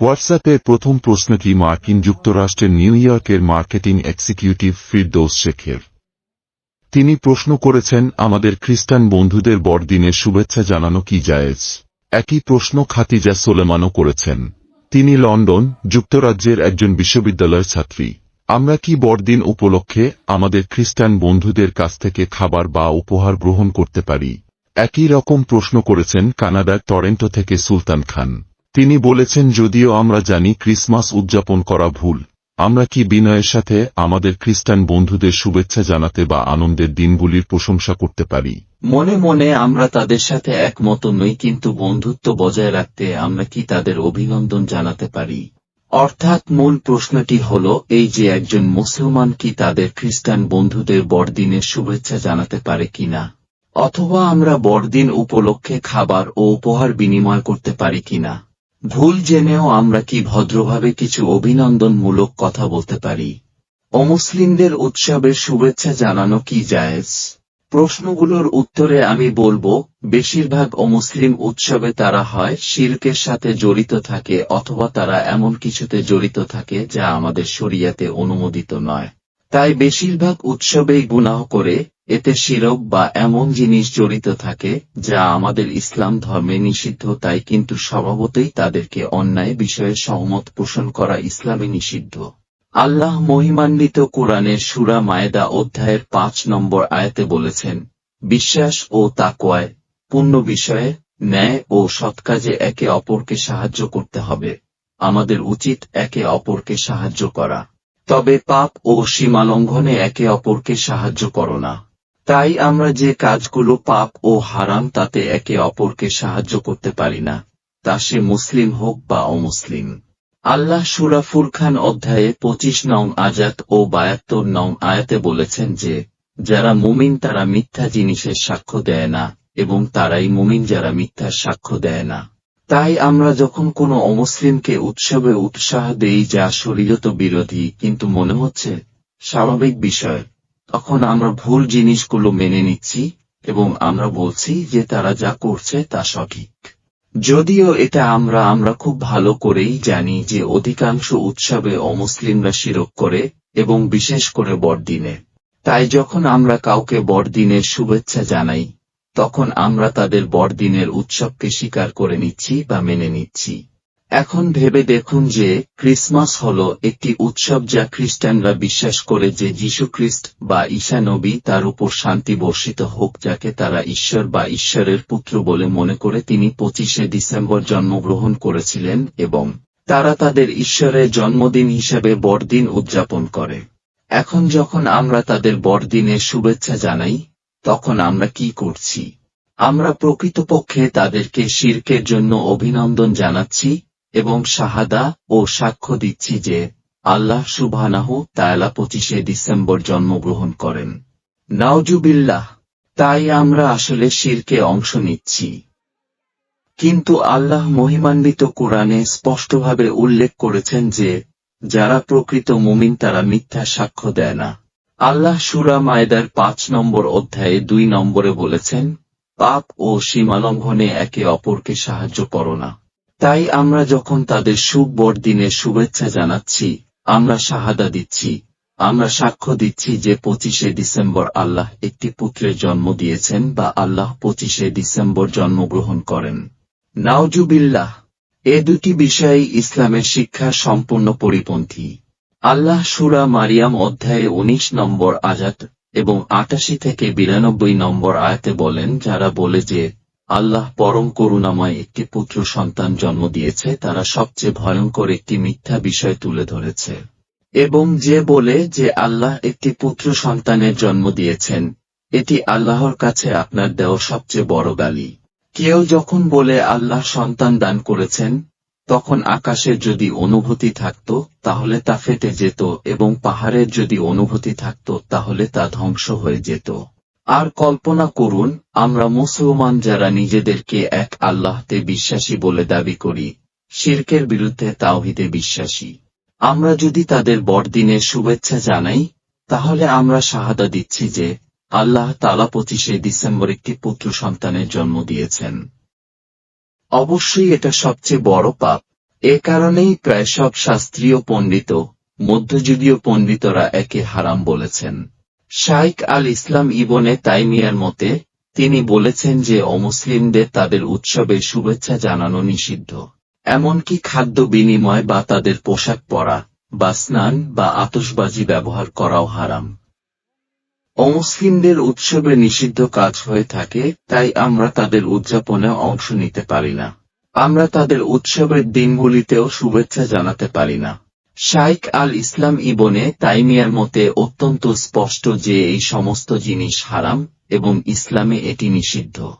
হোয়াটসঅ্যাপের প্রথম প্রশ্নটি মার্কিন যুক্তরাষ্ট্রের নিউ ইয়র্কের মার্কেটিং এক্সিকিউটিভ ফিরদৌস শেখের। তিনি প্রশ্ন করেছেন, আমাদের খ্রিস্টান বন্ধুদের বড়দিনের শুভেচ্ছা জানানো কি জায়েজ? একই প্রশ্ন খাতিজা সোলেমানও করেছেন। তিনি লন্ডন, যুক্তরাজ্যের একজন বিশ্ববিদ্যালয়ের ছাত্রী। আমরা কি বড়দিন উপলক্ষে আমাদের খ্রিস্টান বন্ধুদের কাছ থেকে খাবার বা উপহার গ্রহণ করতে পারি? একই রকম প্রশ্ন করেছেন কানাডার টরেন্টো থেকে সুলতান খান। তিনি বলেছেন, যদিও আমরা জানি ক্রিসমাস উদযাপন করা ভুল, আমরা কি বিনয়ের সাথে আমাদের খ্রিস্টান বন্ধুদের শুভেচ্ছা জানাতে বা আনন্দের দিনগুলির প্রশংসা করতে পারি? মনে মনে আমরা তাদের সাথে একমত নই, কিন্তু বন্ধুত্ব বজায় রাখতে আমরা কি তাদের অভিনন্দন জানাতে পারি? অর্থাৎ মূল প্রশ্নটি হল, এই যে একজন মুসলমান কি তাদের খ্রিস্টান বন্ধুদের বড়দিনের শুভেচ্ছা জানাতে পারে কিনা? অথবা আমরা বড়দিন উপলক্ষে খাবার ও উপহার বিনিময় করতে পারি কিনা? ভুল জেনেও আমরা কি ভদ্রভাবে কিছু অভিনন্দনমূলক কথা বলতে পারি? অমুসলিমদের উৎসবের শুভেচ্ছা জানানো কি জায়েজ? প্রশ্নগুলোর উত্তরে আমি বলব, বেশিরভাগ অমুসলিম উৎসবে তারা হয় শির্কের সাথে জড়িত থাকে অথবা তারা এমন কিছুতে জড়িত থাকে যা আমাদের শরিয়াতে অনুমোদিত নয়। তাই বেশিরভাগ উৎসবেই গুনাহ করে এতে শিরক বা এমন জিনিস জড়িত থাকে, যা আমাদের ইসলাম ধর্মে নিষিদ্ধ, তাই কিন্তু স্বভাবতই তাদেরকে অন্যায় বিষয়ে সহমত পোষণ করা ইসলামে নিষিদ্ধ। আল্লাহ মহিমান্বিত কোরআনের সুরা মায়েদা অধ্যায়ের পাঁচ নম্বর আয়াতে বলেছেন, বিশ্বাস ও তাকোয়ায় পূর্ণ বিষয়ে ন্যায় ও সৎকাজে একে অপরকে সাহায্য করতে হবে। আমাদের উচিত একে অপরকে সাহায্য করা। তবে পাপ ও সীমালঙ্ঘনে একে অপরকে সাহায্য করো না। তাই আমরা যে কাজগুলো পাপ ও হারাম তাতে একে অপরকে সাহায্য করতে পারি না, তা সে মুসলিম হোক বা অমুসলিম। আল্লাহ সুরা খান অধ্যায়ে পঁচিশ নং আজাত ও বায়াত্তর নং আয়াতে বলেছেন যে, যারা মুমিন তারা মিথ্যা জিনিসের সাক্ষ্য দেয় না, এবং তারাই মুমিন যারা মিথ্যার সাক্ষ্য দেয় না। তাই আমরা যখন কোনো অমুসলিমকে উৎসবে উৎসাহ দেই যা শরীরত বিরোধী, কিন্তু মনে হচ্ছে স্বাভাবিক বিষয়। তখন আমরা ভুল জিনিসগুলো মেনে নিচ্ছি এবং আমরা বলছি যে তারা যা করছে তা সঠিক। যদিও এটা আমরা আমরা খুব ভালো করেই জানি যে অধিকাংশ উৎসবে অমুসলিমরা শিরক করে এবং বিশেষ করে বড়দিনে। তাই যখন আমরা কাউকে বড়দিনের শুভেচ্ছা জানাই, তখন আমরা তাদের বড়দিনের উৎসবকে স্বীকার করে নিচ্ছি বা মেনে নিচ্ছি। এখন ভেবে দেখুন যে, ক্রিসমাস হল একটি উৎসব যা খ্রিস্টানরা বিশ্বাস করে যে যীশুখ্রিস্ট বা ঈশা নবী তার উপর শান্তি বর্ষিত হোক যাকে তারা ঈশ্বর বা ঈশ্বরের পুত্র বলে মনে করে তিনি পঁচিশে ডিসেম্বর জন্মগ্রহণ করেছিলেন এবং তারা তাদের ঈশ্বরের জন্মদিন হিসেবে বড়দিন উদযাপন করে। এখন যখন আমরা তাদের বড়দিনের শুভেচ্ছা জানাই, তখন আমরা কি করছি? আমরা প্রকৃতপক্ষে তাদেরকে শির্কের জন্য অভিনন্দন জানাচ্ছি এবং শাহাদা ও সাক্ষ্য দিচ্ছি যে আল্লাহ সুবহানাহু তায়ালা পঁচিশে ডিসেম্বর জন্মগ্রহণ করেন। নাওজুবিল্লাহ তাই আমরা আসলে শিরকে অংশ নিচ্ছি। কিন্তু আল্লাহ মহিমান্বিত কোরআনে স্পষ্টভাবে উল্লেখ করেছেন যে যারা প্রকৃত মুমিন তারা মিথ্যা সাক্ষ্য দেয় না। আল্লাহ সুরা মায়দার পাঁচ নম্বর অধ্যায়ে দুই নম্বরে বলেছেন, পাপ ও সীমালঙ্ঘনে একে অপরকে সাহায্য করো না। তাই আমরা যখন তাদের শুভ বড়দিনের শুভেচ্ছা জানাচ্ছি, আমরা শাহাদা দিচ্ছি, আমরা সাক্ষ্য দিচ্ছি যে পঁচিশে ডিসেম্বর আল্লাহ একটি পুত্রের জন্ম দিয়েছেন বা আল্লাহ পঁচিশে ডিসেম্বর জন্মগ্রহণ করেন। নাওজুবিল্লাহ, এ দুটি বিষয়ে ইসলামের শিক্ষা সম্পূর্ণ পরিপন্থী। আল্লাহ সুরা মারিয়াম অধ্যায়ে ১৯ নম্বর আজাত এবং আটাশি থেকে বিরানব্বই নম্বর আয়াতে বলেন, যারা বলে যে আল্লাহ পরম করুণাময় একটি পুত্র সন্তান জন্ম দিয়েছে, তারা সবচেয়ে ভয়ঙ্কর একটি মিথ্যা বিষয় তুলে ধরেছে। এবং যে বলে যে আল্লাহ একটি পুত্র সন্তানের জন্ম দিয়েছেন, এটি আল্লাহর কাছে আপনার দেওয়া সবচেয়ে বড় গালি কেউ যখন বলে আল্লাহ সন্তান দান করেছেন, তখন আকাশের যদি অনুভূতি থাকত, তাহলে তা ফেটে যেত এবং পাহাড়ের যদি অনুভূতি থাকত, তাহলে তা ধ্বংস হয়ে যেত। আর কল্পনা করুন, আমরা মুসলমান যারা নিজেদেরকে এক আল্লাহতে বিশ্বাসী বলে দাবি করি, শির্কের বিরুদ্ধে তাওহিদে বিশ্বাসী। আমরা যদি তাদের বড়দিনের শুভেচ্ছা জানাই, তাহলে আমরা শাহাদা দিচ্ছি যে আল্লাহ তালা পঁচিশে ডিসেম্বর একটি পুত্র সন্তানের জন্ম দিয়েছেন। অবশ্যই এটা সবচেয়ে বড় পাপ। এ কারণেই প্রায় সব শাস্ত্রীয় পণ্ডিত, মধ্যযুগীয় পণ্ডিতরা একে হারাম বলেছেন। শাইক আল ইসলাম ইবনে তাইমিয়ার মতে, তিনি বলেছেন যে অমুসলিমদের তাদের উৎসবে শুভেচ্ছা জানানো নিষিদ্ধ। এমনকি খাদ্য বিনিময় বা তাদের পোশাক পরা, বা স্নান বা আতসবাজি ব্যবহার করাও হারাম। অমুসলিমদের উৎসবে নিষিদ্ধ কাজ হয়ে থাকে, তাই আমরা তাদের উদযাপনে অংশ নিতে পারি না। আমরা তাদের উৎসবের দিনগুলিতেও শুভেচ্ছা জানাতে পারি না। শাইক আল ইসলাম ইবনে তাইমিয়ার মতে অত্যন্ত স্পষ্ট যে এই সমস্ত জিনিস হারাম এবং ইসলামে এটি নিষিদ্ধ।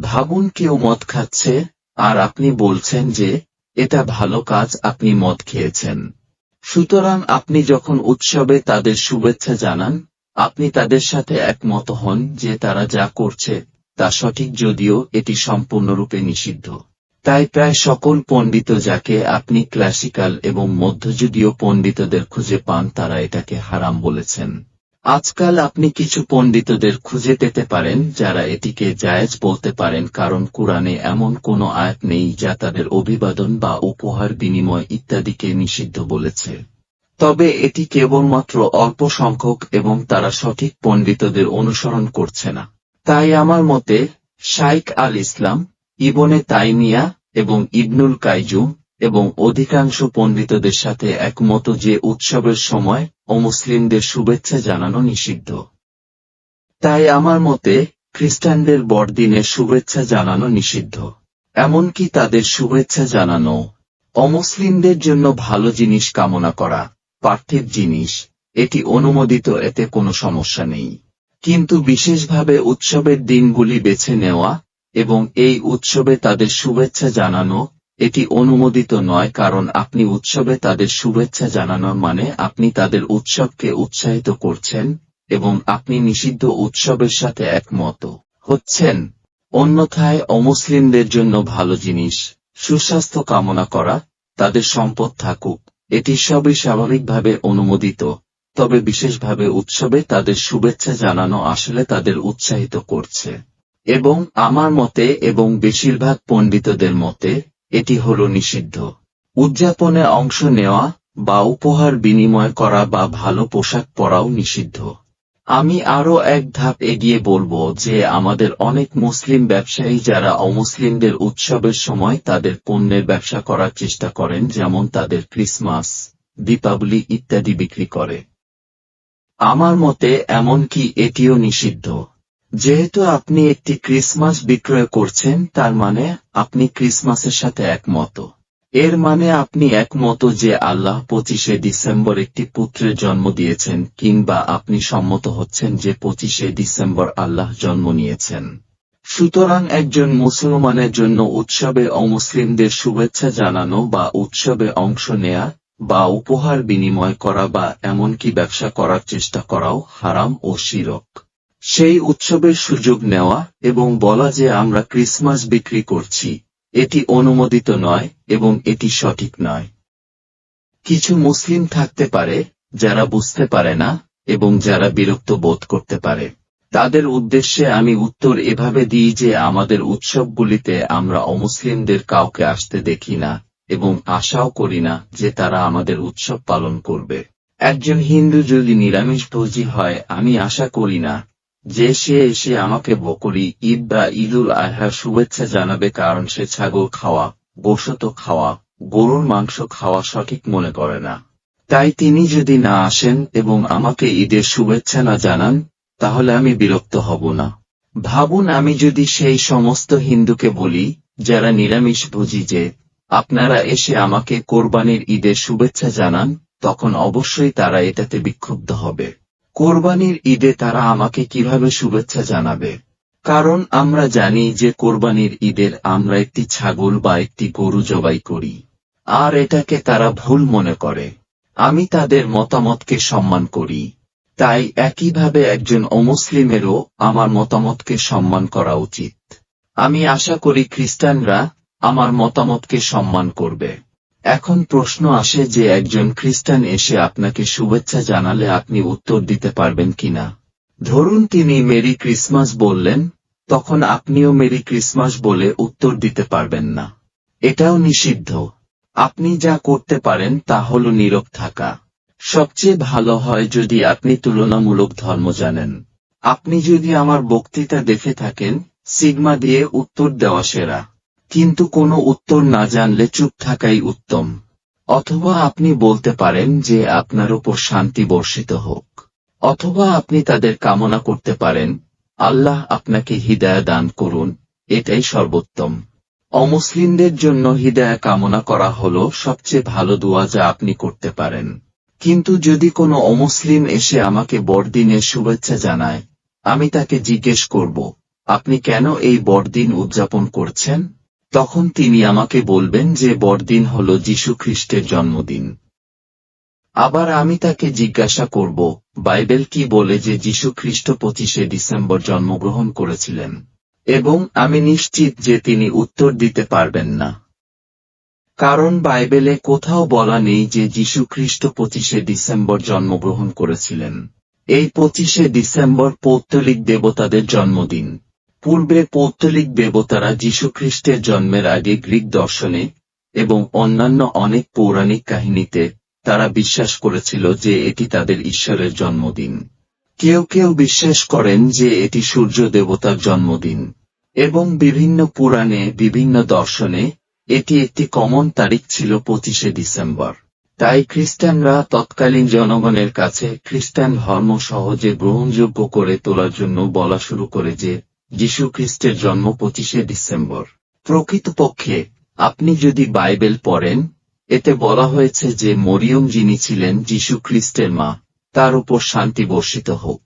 ভাবুন কেউ মদ খাচ্ছে, আর আপনি বলছেন যে, এটা ভালো কাজ, আপনি মদ খেয়েছেন। সুতরাং আপনি যখন উৎসবে তাদের শুভেচ্ছা জানান, আপনি তাদের সাথে একমত হন যে তারা যা করছে তা সঠিক, যদিও এটি সম্পূর্ণরূপে নিষিদ্ধ। তাই প্রায় সকল পণ্ডিত যাকে আপনি ক্লাসিক্যাল এবং মধ্যযুগীয় পণ্ডিতদের খুঁজে পান, তারা এটাকে হারাম বলেছেন। আজকাল আপনি কিছু পণ্ডিতদের খুঁজে পেতে পারেন, যারা এটিকে জায়েজ বলতে পারেন, কারণ কোরআনে এমন কোনো আয়াত নেই যা তাদের অভিবাদন বা উপহার বিনিময় ইত্যাদিকে নিষিদ্ধ বলেছে। তবে এটি কেবলমাত্র অল্প সংখ্যক এবং তারা সঠিক পণ্ডিতদের অনুসরণ করছে না। তাই আমার মতে শাইক আল ইসলাম ইবনে তাইমিয়া এবং ইবনুল কাইজুম এবং অধিকাংশ পণ্ডিতদের সাথে একমত যে উৎসবের সময় অমুসলিমদের শুভেচ্ছা জানানো নিষিদ্ধ। তাই আমার মতে খ্রিস্টানদের বড়দিনে শুভেচ্ছা জানানো নিষিদ্ধ। এমনকি তাদের শুভেচ্ছা জানানো, অমুসলিমদের জন্য ভালো জিনিস কামনা করা, পার্থিব জিনিস, এটি অনুমোদিত, এতে কোনো সমস্যা নেই। কিন্তু বিশেষভাবে উৎসবের দিনগুলি বেছে নেওয়া এবং এই উৎসবে তাদের শুভেচ্ছা জানানো এটি অনুমোদিত নয় কারণ আপনি উৎসবে তাদের শুভেচ্ছা জানানোর মানে আপনি তাদের উৎসবকে উৎসাহিত করছেন এবং আপনি নিষিদ্ধ উৎসবের সাথে একমত হচ্ছেন। অন্যথায় অমুসলিমদের জন্য ভালো জিনিস, সুস্বাস্থ্য কামনা করা, তাদের সম্পদ থাকুক, এটি সবই স্বাভাবিকভাবে অনুমোদিত। তবে বিশেষভাবে উৎসবে তাদের শুভেচ্ছা জানানো আসলে তাদের উৎসাহিত করছে। এবং আমার মতে এবং বেশিরভাগ পণ্ডিতদের মতে, এটি হল নিষিদ্ধ। উদযাপনে অংশ নেওয়া বা উপহার বিনিময় করা বা ভালো পোশাক পরাও নিষিদ্ধ। আমি আরও এক ধাপ এগিয়ে বলব যে আমাদের অনেক মুসলিম ব্যবসায়ী যারা অমুসলিমদের উৎসবের সময় তাদের পণ্যের ব্যবসা করার চেষ্টা করেন, যেমন তাদের ক্রিসমাস, দীপাবলি ইত্যাদি বিক্রি করে। আমার মতে এমনকি এটিও নিষিদ্ধ। যেহেতু আপনি একটি ক্রিসমাস বিক্রয় করছেন, তার মানে আপনি ক্রিসমাসের সাথে একমত। এর মানে আপনি একমত যে আল্লাহ পঁচিশে ডিসেম্বর একটি পুত্রের জন্ম দিয়েছেন, কিংবা আপনি সম্মত হচ্ছেন যে পঁচিশে ডিসেম্বর আল্লাহ জন্ম নিয়েছেন। সুতরাং একজন মুসলমানের জন্য উৎসবে অমুসলিমদের শুভেচ্ছা জানানো বা উৎসবে অংশ নেয়া বা উপহার বিনিময় করা বা এমনকি ব্যবসা করার চেষ্টা করাও হারাম ও শিরক। সেই উৎসবের সুযোগ নেওয়া এবং বলা যে আমরা ক্রিসমাস বিক্রি করছি, এটি অনুমোদিত নয় এবং এটি সঠিক নয়। কিছু মুসলিম থাকতে পারে, যারা বুঝতে পারে না এবং যারা বিরক্ত বোধ করতে পারে। তাদের উদ্দেশ্যে আমি উত্তর এভাবে দিই যে আমাদের উৎসবগুলিতে আমরা অমুসলিমদের কাউকে আসতে দেখি না এবং আশাও করি না যে তারা আমাদের উৎসব পালন করবে। একজন হিন্দু যদি নিরামিষ ভোজি হয়, আমি আশা করি না যে সে এসে আমাকে বকরি ঈদ বা ঈদুল আহার শুভেচ্ছা জানাবে কারণ সে ছাগল খাওয়া, গোশত খাওয়া, গরুর মাংস খাওয়া সঠিক মনে করে না। তাই তিনি যদি না আসেন এবং আমাকে ঈদের শুভেচ্ছা না জানান, তাহলে আমি বিরক্ত হব না। ভাবুন, আমি যদি সেই সমস্ত হিন্দুকে বলি, যারা নিরামিষ ভোজি যে, আপনারা এসে আমাকে কোরবানির ঈদের শুভেচ্ছা জানান, তখন অবশ্যই তারা এটাতে বিক্ষুব্ধ হবে। কোরবানির ঈদে তারা আমাকে কীভাবে শুভেচ্ছা জানাবে? কারণ আমরা জানি যে কোরবানির ঈদের আমরা একটি ছাগল বা একটি গরু জবাই করি। আর এটাকে তারা ভুল মনে করে। আমি তাদের মতামতকে সম্মান করি। তাই একইভাবে একজন অমুসলিমেরও আমার মতামতকে সম্মান করা উচিত। আমি আশা করি খ্রিস্টানরা আমার মতামতকে সম্মান করবে। এখন প্রশ্ন আসে যে একজন খ্রিস্টান এসে আপনাকে শুভেচ্ছা জানালে আপনি উত্তর দিতে পারবেন কিনা। ধরুন তিনি মেরি ক্রিসমাস বললেন, তখন আপনিও মেরি ক্রিসমাস বলে উত্তর দিতে পারবেন না। এটাও নিষিদ্ধ। আপনি যা করতে পারেন তা হল নীরব থাকা। সবচেয়ে ভালো হয় যদি আপনি তুলনামূলক ধর্ম জানেন। আপনি যদি আমার বক্তৃতা দেখে থাকেন, সিগমা দিয়ে উত্তর দেওয়া সেরা। কিন্তু কোনো উত্তর না জানলে চুপ থাকাই উত্তম। অথবা আপনি বলতে পারেন যে আপনার উপর শান্তি বর্ষিত হোক। অথবা আপনি তাদের কামনা করতে পারেন, আল্লাহ আপনাকে হৃদয় দান করুন, এটাই সর্বোত্তম। অমুসলিমদের জন্য হৃদয় কামনা করা হল সবচেয়ে ভালো দোয়া যা আপনি করতে পারেন। কিন্তু যদি কোনো অমুসলিম এসে আমাকে বড়দিনের শুভেচ্ছা জানায়, আমি তাকে জিজ্ঞেস করব, আপনি কেন এই বড়দিন উদযাপন করছেন? তখন তিনি আমাকে বলবেন যে বড়দিন হল খ্রিস্টের জন্মদিন। আবার আমি তাকে জিজ্ঞাসা করব, বাইবেল কি বলে যে যীশু খ্রিস্ট পঁচিশে ডিসেম্বর জন্মগ্রহণ করেছিলেন? এবং আমি নিশ্চিত যে তিনি উত্তর দিতে পারবেন না। কারণ বাইবেলে কোথাও বলা নেই যে যীশু খ্রিস্ট পঁচিশে ডিসেম্বর জন্মগ্রহণ করেছিলেন। এই পঁচিশে ডিসেম্বর পৌত্তলিক দেবতাদের জন্মদিন। পূর্বে পৌত্তলিক দেবতারা যীশুখ্রিস্টের জন্মের আগে গ্রিক দর্শনে এবং অন্যান্য অনেক পৌরাণিক কাহিনীতে তারা বিশ্বাস করেছিল যে এটি তাদের ঈশ্বরের জন্মদিন। কেউ কেউ বিশ্বাস করেন যে এটি সূর্য দেবতার জন্মদিন এবং বিভিন্ন পুরাণে, বিভিন্ন দর্শনে এটি একটি কমন তারিখ ছিল পঁচিশে ডিসেম্বর। তাই খ্রিস্টানরা তৎকালীন জনগণের কাছে খ্রিস্টান ধর্ম সহজে গ্রহণযোগ্য করে তোলার জন্য বলা শুরু করে যে যীশু খ্রিস্টের জন্ম পঁচিশে ডিসেম্বর। প্রকৃতপক্ষে, আপনি যদি বাইবেল পড়েন, এতে বলা হয়েছে যে মরিয়ম যিনি ছিলেন যীশু খ্রিস্টের মা, তার উপর শান্তি বর্ষিত হোক।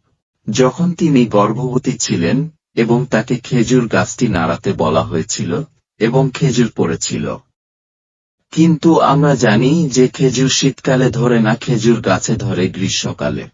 যখন তিনি গর্ভবতী ছিলেন এবং তাকে খেজুর গাছটি নাড়াতে বলা হয়েছিল এবং খেজুর পড়েছিল। কিন্তু আমরা জানি যে খেজুর শীতকালে ধরে না, খেজুর গাছে ধরে গ্রীষ্মকালে।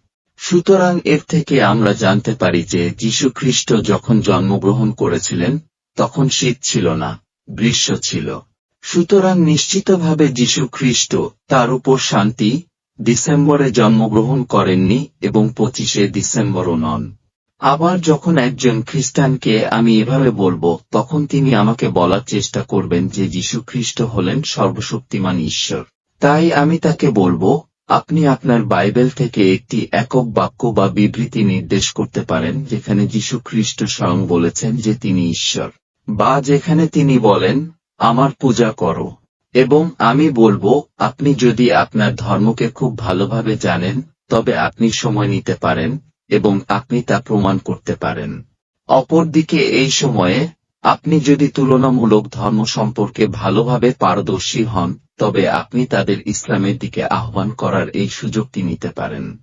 সুতরাং এর থেকে আমরা জানতে পারি যে যীশু খ্রিস্ট যখন জন্মগ্রহণ করেছিলেন, তখন শীত ছিল না, গ্রীষ্ম ছিল। সুতরাং নিশ্চিতভাবে যীশু খ্রিস্ট তার উপর শান্তি ডিসেম্বরে জন্মগ্রহণ করেননি এবং পঁচিশে ডিসেম্বরও নন। আবার যখন একজন খ্রিস্টানকে আমি এভাবে বলব, তখন তিনি আমাকে বলার চেষ্টা করবেন যে যীশু খ্রিস্ট হলেন সর্বশক্তিমান ঈশ্বর। তাই আমি তাকে বলব আপনি আপনার বাইবেল থেকে একটি একক বাক্য বা বিবৃতি নির্দেশ করতে পারেন, যেখানে যীশু খ্রিস্ট স্বয়ং বলেছেন যে তিনি ঈশ্বর। বা যেখানে তিনি বলেন, আমার পূজা করো। এবং আমি বলব, আপনি যদি আপনার ধর্মকে খুব ভালোভাবে জানেন, তবে আপনি সময় নিতে পারেন এবং আপনি তা প্রমাণ করতে পারেন। অপরদিকে এই সময়ে আপনি যদি তুলনামূলক ধর্ম সম্পর্কে ভালোভাবে পারদর্শী হন, তবে আপনি তাদের ইসলামের দিকে আহ্বান করার এই সুযোগটি নিতে পারেন।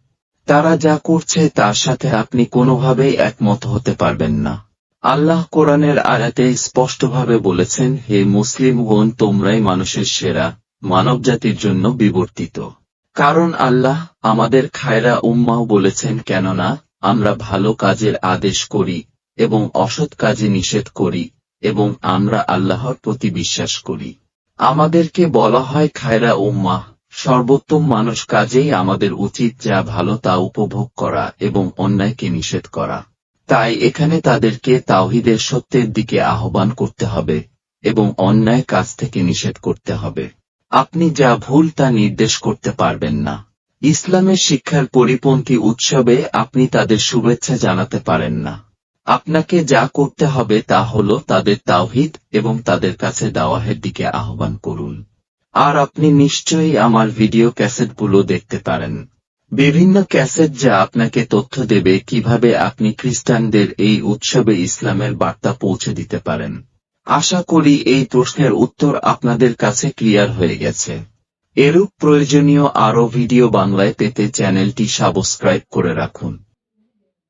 তারা যা করছে তার সাথে আপনি কোনোভাবেই একমত হতে পারবেন না। আল্লাহ কোরআনের আয়াতে স্পষ্টভাবে বলেছেন, হে মুসলিম বোন তোমরাই মানুষের সেরা, মানবজাতির জন্য বিবর্তিত। কারণ আল্লাহ আমাদের খায়রা উম্মাও বলেছেন, কেননা আমরা ভালো কাজের আদেশ করি এবং অসৎ কাজে নিষেধ করি এবং আমরা আল্লাহর প্রতি বিশ্বাস করি। আমাদেরকে বলা হয়, খায়রা উম্মা সর্বোত্তম মানুষ কাজেই আমাদের উচিত যা ভালো তা উপভোগ করা এবং অন্যায়কে নিষেধ করা। তাই এখানে তাদেরকে তাওহিদের সত্যের দিকে আহ্বান করতে হবে এবং অন্যায় কাজ থেকে নিষেধ করতে হবে। আপনি যা ভুল তা নির্দেশ করতে পারবেন না। ইসলামের শিক্ষার পরিপন্থী উৎসবে আপনি তাদের শুভেচ্ছা জানাতে পারেন না। আপনাকে যা করতে হবে তা হল তাদের তাওহিদ এবং তাদের কাছে দাওয়াহের দিকে আহ্বান করুন। আর আপনি নিশ্চয়ই আমার ভিডিও ক্যাসেটগুলো দেখতে পারেন। বিভিন্ন ক্যাসেট যা আপনাকে তথ্য দেবে কীভাবে আপনি খ্রিস্টানদের এই উৎসবে ইসলামের বার্তা পৌঁছে দিতে পারেন। আশা করি এই প্রশ্নের উত্তর আপনাদের কাছে ক্লিয়ার হয়ে গেছে। এরূপ প্রয়োজনীয় আরও ভিডিও বাংলায় পেতে চ্যানেলটি সাবস্ক্রাইব করে রাখুন।